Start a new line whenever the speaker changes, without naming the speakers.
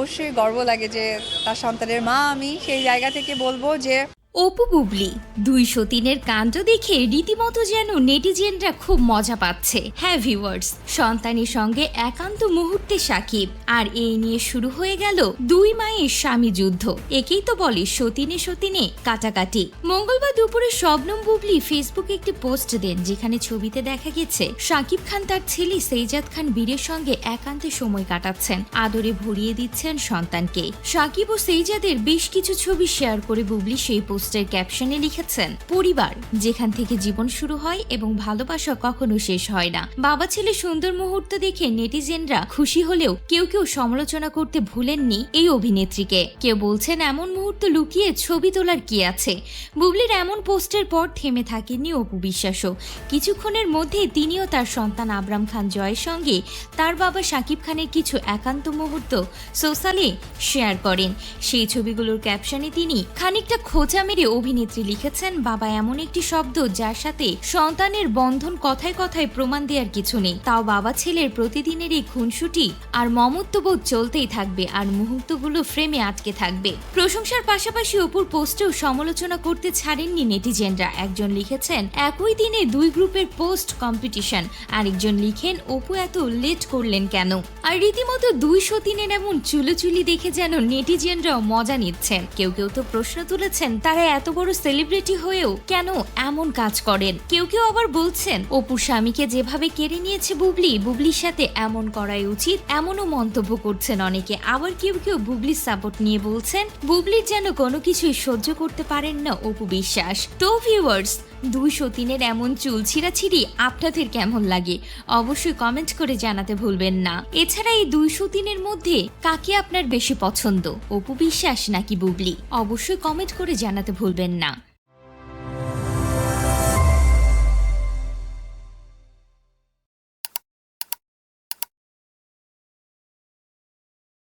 অবশ্যই গর্ব লাগে যে তার সন্তানের মা আমি সেই জায়গা থেকে বলব যে
অপু বুবলি দুই সতীনের কাণ্ড দেখে রীতিমতো যেন নেটিজেনরা খুব মজা পাচ্ছে। হ্যাঁ ভিউয়ার্স সন্তানের সঙ্গে একান্ত মুহূর্তে সাকিব। আর এই নিয়ে শুরু হয়ে গেল দুই মায়ের স্বামী যুদ্ধ। একেই তো বলে সতীনে সতীনে কাটাকাটি। মঙ্গলবার দুপুরে শবনম বুবলি ফেসবুকে একটি পোস্ট দেন, যেখানে ছবিতে দেখা গেছে, সাকিব খান তার ছেলে সেইজাদ খান বীরের সঙ্গে একান্তে সময় কাটাচ্ছেন, আদরে ভরিয়ে দিচ্ছেন সন্তানকে। সাকিব ও সেইজাদের বেশ কিছু ছবি শেয়ার করে বুবলি সেই পোস্টের ক্যাপশনে লিখেছেন, পরিবার, যেখান থেকে জীবন শুরু হয় এবং ভালোবাসা কখনো শেষ হয় না। বাবা ছেলে সুন্দর মুহূর্ত দেখে নেটিজেনরা খুশি হলেও কেউ কেউ সমালোচনা করতে ভুলেননি এই অভিনেত্রীকে। কেউ বলছেন, এমন মুহূর্ত লুকিয়ে ছবি তোলার কি আছে? বুবলির এমন পোস্টের পর থেমে থাকেননি অপু বিশ্বাসও। কিছুক্ষণের মধ্যে তিনিও তার সন্তান আবরাম খান জয়ের সঙ্গে তার বাবা শাকিব খানের কিছু একান্ত মুহূর্ত সোশ্যালে শেয়ার করেন। সেই ছবিগুলোর ক্যাপশনে তিনি খানিকটা খোঁচা মেরে অভিনেত্রী লিখেছেন, বাবা এমন একটি শব্দ যার সাথে সন্তানের বন্ধন কথায় কথায় প্রমাণ দেওয়ার কিছু নেই। তাও বাবা ছেলের প্রতিদিনের এই খুনসুটি আর মমত্ববোধ চলতেই থাকবে আর মুহূর্তগুলো ফ্রেমে আটকে থাকবে। প্রশংসার পাশাপাশি অপুর পোস্টেও সমালোচনা করতে ছাড়েননি নেটিজেনরা। একজন লিখেছেন, একই দিনে দুই গ্রুপের পোস্ট কম্পিটিশন। আরেকজন লিখেন, অপু এত লেট করলেন কেন? আর রীতিমতো দুই সতীনের এমন চুলোচুলি দেখে যেন নেটিজেনরাও মজা নিচ্ছেন। কেউ কেউ তো প্রশ্ন তুলেছেন, তারা এত বড় সেলিব্রিটি হয়েও কেন এমন কাজ করেন? কেউ কেউ আবার বলছেন, অপুর স্বামীকে যেভাবে কেড়ে নিয়েছে বুবলি, বুবলির সাথে এমন করাই উচিত, এমনও মন্তব্য করছেন অনেকে। আবার কেউ কেউ বুবলির সাপোর্ট নিয়ে বলছেন, বুবলির যেন কোনো কিছুই সহ্য করতে পারেন না, অপু বিশ্বাস। তো ভিউয়ার্স দুই সতীনের এমন চুল ছিঁড়াছিঁড়ি আপনাদের কেমন লাগে? অবশ্যই কমেন্ট করে জানাতে ভুলবেন না। এছাড়া এই দুই সতীনের মধ্যে কাকে আপনার বেশি পছন্দ, অপু বিশ্বাস নাকি বুবলি? অবশ্যই কমেন্ট করে জানাতে ভুলবেন না।